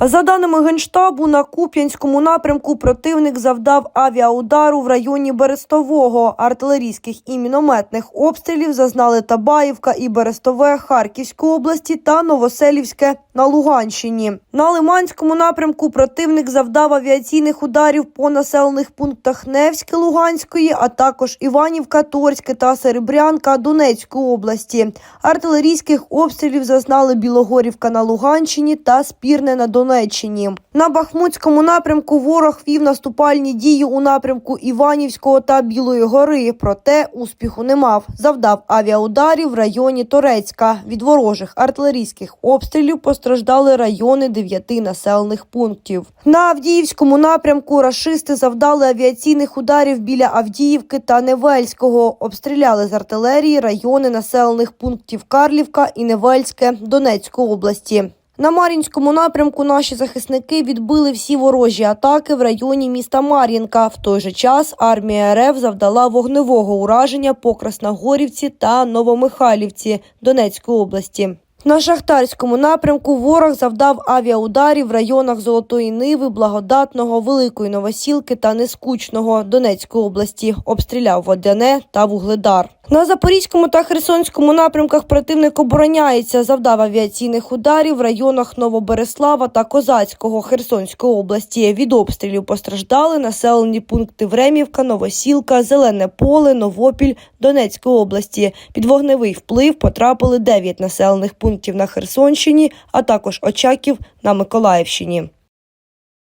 За даними Генштабу, на Куп'янському напрямку противник завдав авіаудару в районі Берестового. Артилерійських і мінометних обстрілів зазнали Табаївка і Берестове Харківської області та Новоселівське на Луганщині. На Лиманському напрямку противник завдав авіаційних ударів по населених пунктах Невське Луганської, а також Іванівка, Торське та Серебрянка Донецької області. Артилерійських обстрілів зазнали Білогорівка на Луганщині та Спірне на Донеччині. На Бахмутському напрямку ворог вів наступальні дії у напрямку Іванівського та Білої гори, проте успіху не мав. Завдав авіаударів в районі Торецька. Від ворожих артилерійських обстрілів постраждали райони дев'яти населених пунктів. На Авдіївському напрямку рашисти завдали авіаційних ударів біля Авдіївки та Невельського. Обстріляли з артилерії райони населених пунктів Карлівка і Невельське Донецької області. На Мар'їнському напрямку наші захисники відбили всі ворожі атаки в районі міста Мар'їнка. В той же час армія РФ завдала вогневого ураження по Красногорівці та Новомихайлівці Донецької області. На Шахтарському напрямку ворог завдав авіаударів в районах Золотої Ниви, Благодатного, Великої Новосілки та Нескучного Донецької області. Обстріляв Водяне та Вугледар. На Запорізькому та Херсонському напрямках противник обороняється, завдав авіаційних ударів в районах Новобереслава та Козацького Херсонської області. Від обстрілів постраждали населені пункти Времівка, Новосілка, Зелене Поле, Новопіль Донецької області. Під вогневий вплив потрапили 9 населених пунктів на Херсонщині, а також Очаків на Миколаївщині.